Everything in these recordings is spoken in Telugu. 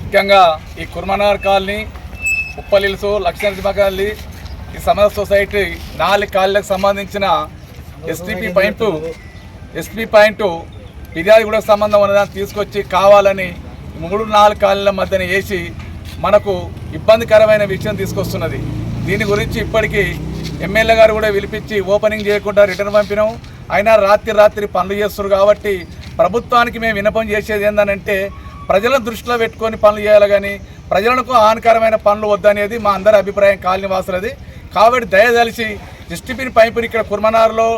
ముఖ్యంగా ఈ కుర్మనార్ కాలనీ ఉప్పలిల్సు లక్ష్మీనరసింహ కాలనీ ఈ సమర సొసైటీ నాలుగు కాలనీలకు సంబంధించిన ఎస్టీపీ పాయింట్ ఎస్పీ పాయింట్ ఫిర్యాదు కూడా సంబంధం ఉన్నదాన్ని తీసుకొచ్చి కావాలని మూడు నాలుగు కాలనీల మధ్యన వేసి మనకు ఇబ్బందికరమైన విషయం తీసుకొస్తున్నది. దీని గురించి ఇప్పటికీ ఎమ్మెల్యే గారు కూడా పిలిపించి ఓపెనింగ్ చేయకుండా రిటర్న్ పంపినాం. అయినా రాత్రి రాత్రి పనులు చేస్తున్నారు కాబట్టి ప్రభుత్వానికి మేము వినపం చేసేది ఏంటంటే ప్రజలను దృష్టిలో పెట్టుకొని పనులు చేయాలి కానీ ప్రజలకు హానికరమైన పనులు వద్దనేది మా అందరి అభిప్రాయం కాలనీ వాసులది కాబట్టి దయదలిచి డిస్టిబిన్ పైపుని ఇక్కడ కుర్మనార్లో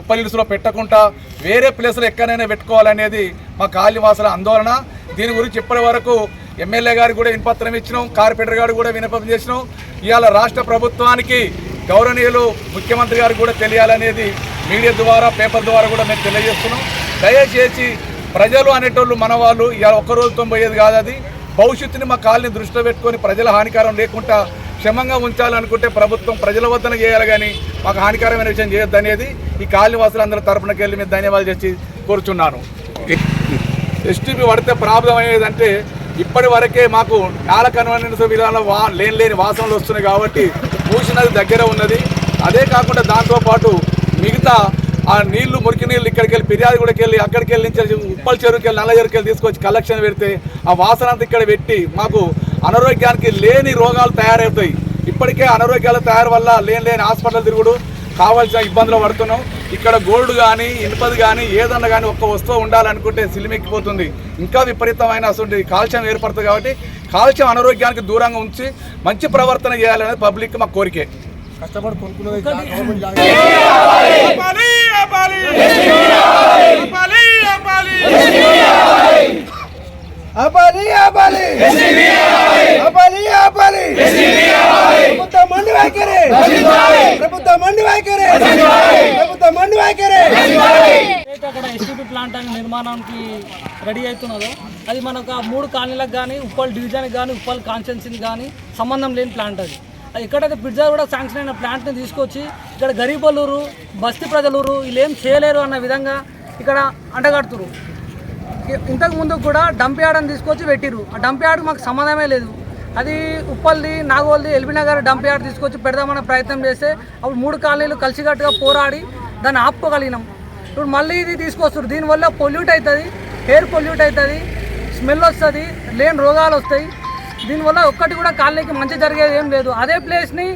ఉప్పలిసులో పెట్టకుండా వేరే ప్లేస్లో ఎక్కడైనా పెట్టుకోవాలనేది మా కాలనీవాసుల ఆందోళన. దీని గురించి ఇప్పటి వరకు ఎమ్మెల్యే గారు కూడా వినపత్రం ఇచ్చినాం కార్పొరేటర్ గారు కూడా వినపం చేసినాం. ఇవాళ రాష్ట్ర ప్రభుత్వానికి గౌరవనీయులు ముఖ్యమంత్రి గారికి కూడా తెలియాలనేది మీడియా ద్వారా పేపర్ ద్వారా కూడా మేము తెలియజేస్తున్నాం. దయచేసి ప్రజలు అనేటోళ్ళు మన వాళ్ళు ఇలా ఒక్క రోజుతో పోయేది కాదు అది. భవిష్యత్తుని మా కాలనీ దృష్టిలో పెట్టుకొని ప్రజల హానికారం లేకుండా క్షమంగా ఉంచాలనుకుంటే ప్రభుత్వం ప్రజల వద్దన చేయాలి కానీ మాకు హానికరమైన విషయం చేయొద్దు అనేది ఈ కాలనీ వాసులందరి తరపునకి వెళ్ళి మేము ధన్యవాదాలు చేసి కోరుచున్నాను. ఎస్టీపీ పడితే ప్రాబ్లం అనేది అంటే ఇప్పటి వరకే మాకు నేల కన్వీనెన్స్ విధానంలో వా లేని లేని వాసనలు వస్తున్నాయి కాబట్టి పూసినది దగ్గర ఉన్నది. అదే కాకుండా దాంతోపాటు మిగతా ఆ నీళ్ళు మురికి నీళ్ళు ఇక్కడికి వెళ్ళి ఫిర్యాదు కూడా వెళ్ళి అక్కడికి వెళ్ళి నుంచి ఉప్పల్ చెరువుకి వెళ్ళి నల్ల చెరువుకి వెళ్ళి తీసుకొచ్చి కలెక్షన్ పెడితే ఆ వాసన అంతా ఇక్కడ పెట్టి మాకు అనారోగ్యానికి లేని రోగాలు తయారవుతాయి. ఇప్పటికే అనారోగ్యాల తయారు వల్ల లేని లేని హాస్పిటల్ తిరుగుడు కావాల్సిన ఇబ్బందులు పడుతున్నాం. ఇక్కడ గోల్డ్ కానీ ఇనుపది కానీ ఏదన్నా కానీ ఒక్క వస్తువు ఉండాలనుకుంటే సిలిమెక్కిపోతుంది. ఇంకా విపరీతమైన అసలు కాల్ష్యం ఏర్పడుతుంది కాబట్టి కాల్ష్యం అనారోగ్యానికి దూరంగా ఉంచి మంచి ప్రవర్తన చేయాలనేది పబ్లిక్ మా కోరికే. కష్టపడి కొనుక్కున్నది అక్కడ ఎస్టీపీ ప్లాంట్ అనే నిర్మాణానికి రెడీ అవుతున్నదో అది మనకు మూడు కాలనీలకు కానీ ఉప్పల్ డివిజన్కి కానీ ఉప్పల్ కాన్స్టెన్సీకి కానీ సంబంధం లేని ప్లాంట్ అది. ఎక్కడైతే పిజ్జా కూడా శాంక్షన్ అయిన ప్లాంట్ని తీసుకొచ్చి ఇక్కడ గరీబోలూరు బస్తీ ప్రజలూరు వీళ్ళు ఏం చేయలేరు అన్న విధంగా ఇక్కడ అంటగడుతురు ఇంతకు ముందు కూడా డంప్ యార్డ్ అని తీసుకొచ్చి పెట్టిరు ఆ డంప్ యార్డ్ మాకు సంబంధమే లేదు. అది ఉప్పల్ది నాగోల్ది ఎల్బీ నగర్ డంప్ యార్డ్ తీసుకొచ్చి పెడదామన్న ప్రయత్నం చేస్తే అప్పుడు మూడు కాలనీలు కలిసికట్టుగా పోరాడి దాన్ని ఆపుకోగలిగినాం. ఇప్పుడు మళ్ళీ ఇది తీసుకొస్తారు దీనివల్ల పొల్యూట్ అవుతుంది ఎయిర్ పొల్యూట్ అవుతుంది స్మెల్ వస్తుంది లేని రోగాలు వస్తాయి. దీనివల్ల ఒక్కటి కూడా కాలనీకి మంచి జరిగేది ఏం లేదు. అదే ప్లేస్ని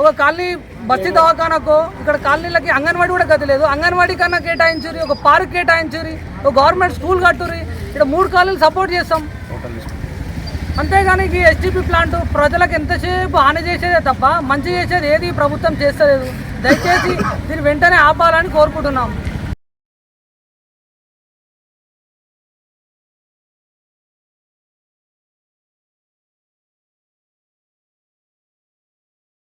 ఒక కాలనీ బస్తీ దవాఖానకో ఇక్కడ కాలనీలకి అంగన్వాడీ కూడా గతి లేదు. అంగన్వాడీ కన్నా కేటాయించురి ఒక పార్క్ కేటాయించురి ఒక గవర్నమెంట్ స్కూల్ కట్టురి ఇక్కడ మూడు కాలనీలు సపోర్ట్ చేస్తాం. అంతేగాని ఈ ఎస్టీపీ ప్లాంట్ ప్రజలకు ఎంతసేపు హాని చేసేదే తప్ప మంచి చేసేది ఏది ప్రభుత్వం చేస్తలేదు. దయచేసి దీన్ని వెంటనే ఆపాలని కోరుకుంటున్నాం.